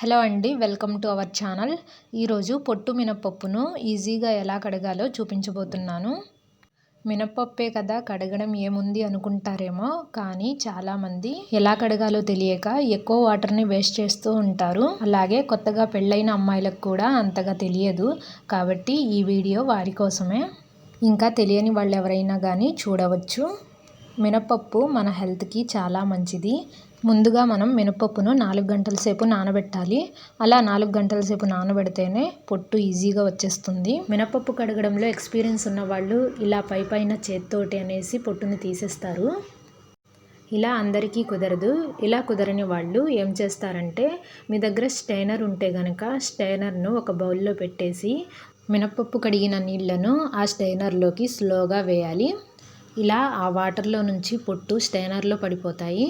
Hello అండి welcome to our channel. ఈరోజు పొట్టు మినపప్పును ఈజీగా ఎలా కడగాలో చూపించబోతున్నాను. మినపప్పే కదా కడగడం ఏముంది అనుకుంటారేమో కానీ చాలామంది ఎలా కడగాలో తెలియక ఎక్కువ వాటర్ని వేస్ట్ చేస్తూ ఉంటారు. అలాగే కొత్తగా పెళ్ళైన అమ్మాయిలకు కూడా అంతగా తెలియదు కాబట్టి ఈ వీడియో వారి కోసమే. ఇంకా తెలియని వాళ్ళు ఎవరైనా కానీ చూడవచ్చు. మినపప్పు మన హెల్త్కి చాలా మంచిది. ముందుగా మనం మినపప్పును నాలుగు గంటల సేపు నానబెట్టాలి. అలా నాలుగు గంటల సేపు నానబెడితేనే పొట్టు ఈజీగా వచ్చేస్తుంది. మినపప్పు కడగడంలో ఎక్స్పీరియన్స్ ఉన్న వాళ్ళు ఇలా పై పైన చేత్తోటి అనేసి పొట్టుని తీసేస్తారు. ఇలా అందరికీ కుదరదు. ఇలా కుదరని వాళ్ళు ఏం చేస్తారంటే మీ దగ్గర స్టైనర్ ఉంటే కనుక స్టైనర్ను ఒక బౌల్లో పెట్టేసి మినపప్పు కడిగిన నీళ్ళను ఆ స్టైనర్లోకి స్లోగా వేయాలి. ఇలా ఆ వాటర్లో నుంచి పొట్టు స్టైనర్లో పడిపోతాయి.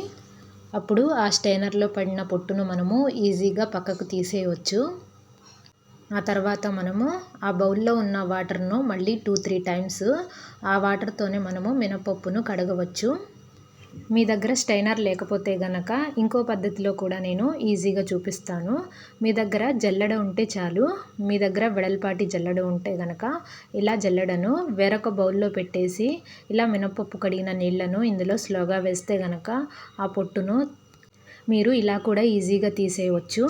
అప్పుడు ఆ స్టైనర్లో పడిన పొట్టును మనము ఈజీగా పక్కకు తీసేయవచ్చు ఆ తర్వాత మనము ఆ బౌల్లో ఉన్న వాటర్ను మళ్ళీ టూ త్రీ టైమ్స్ ఆ వాటర్తోనే మనము మినపప్పును కడగవచ్చు. మీ దగ్గర స్టైనర్ లేకపోతే గనక ఇంకో పద్ధతిలో కూడా నేను ఈజీగా చూపిస్తాను. మీ దగ్గర జల్లెడ ఉంటే చాలు. మీ దగ్గర వెడల్పాటి జల్లెడ ఉంటే గనక ఇలా జల్లెడను వేరొక బౌల్లో పెట్టేసి ఇలా మినపప్పు కడిగిన నీళ్ళను ఇందులో స్లోగా వేస్తే గనక ఆ పొట్టును మీరు ఇలా కూడా ఈజీగా తీసేయవచ్చు.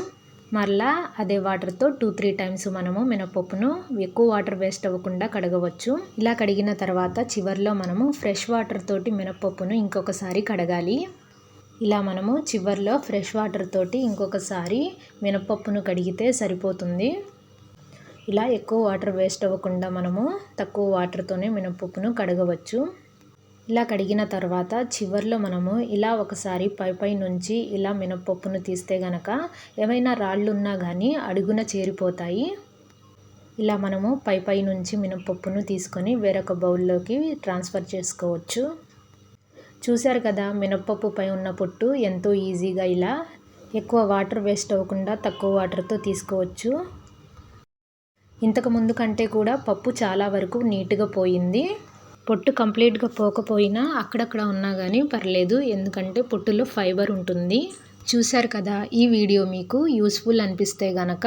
మరలా అదే వాటర్తో టూ త్రీ టైమ్స్ మనము మినపప్పును ఎక్కువ వాటర్ వేస్ట్ అవ్వకుండా కడగవచ్చు. ఇలా కడిగిన తర్వాత చివరిలో మనము ఫ్రెష్ వాటర్ తోటి మినపప్పును ఇంకొకసారి కడగాలి. ఇలా మనము చివరిలో ఫ్రెష్ వాటర్ తోటి ఇంకొకసారి మినపప్పును కడిగితే సరిపోతుంది. ఇలా ఎక్కువ వాటర్ వేస్ట్ అవ్వకుండా మనము తక్కువ వాటర్తోనే మినపప్పును కడగవచ్చు. ఇలా కడిగిన తర్వాత చివర్లో మనము ఇలా ఒకసారి పైపై నుంచి ఇలా మినప్పప్పును తీస్తే గనక ఏమైనా రాళ్ళు ఉన్నా కానీ అడుగున చేరిపోతాయి. ఇలా మనము పైపై నుంచి మినప్పప్పును తీసుకొని వేరొక బౌల్లోకి ట్రాన్స్ఫర్ చేసుకోవచ్చు. చూశారు కదా మినప్పప్పు పై ఉన్న పొట్టు ఎంతో ఈజీగా ఇలా ఎక్కువ వాటర్ వేస్ట్ అవ్వకుండా తక్కువ వాటర్తో తీసుకోవచ్చు. ఇంతకుముందు కంటే కూడా పప్పు చాలా వరకు నీట్గా పోయింది. పొట్టు కంప్లీట్గా పోకపోయినా అక్కడక్కడ ఉన్నా కానీ పర్లేదు. ఎందుకంటే పొట్టులో ఫైబర్ ఉంటుంది. చూశారు కదా ఈ వీడియో మీకు యూస్ఫుల్ అనిపిస్తే గనక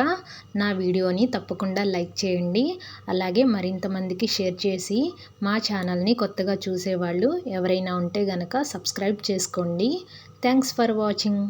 నా వీడియోని తప్పకుండా లైక్ చేయండి. అలాగే మరింత మందికి షేర్ చేసి మా ఛానల్ని కొత్తగా చూసేవాళ్ళు ఎవరైనా ఉంటే గనక సబ్స్క్రైబ్ చేసుకోండి. Thanks for watching.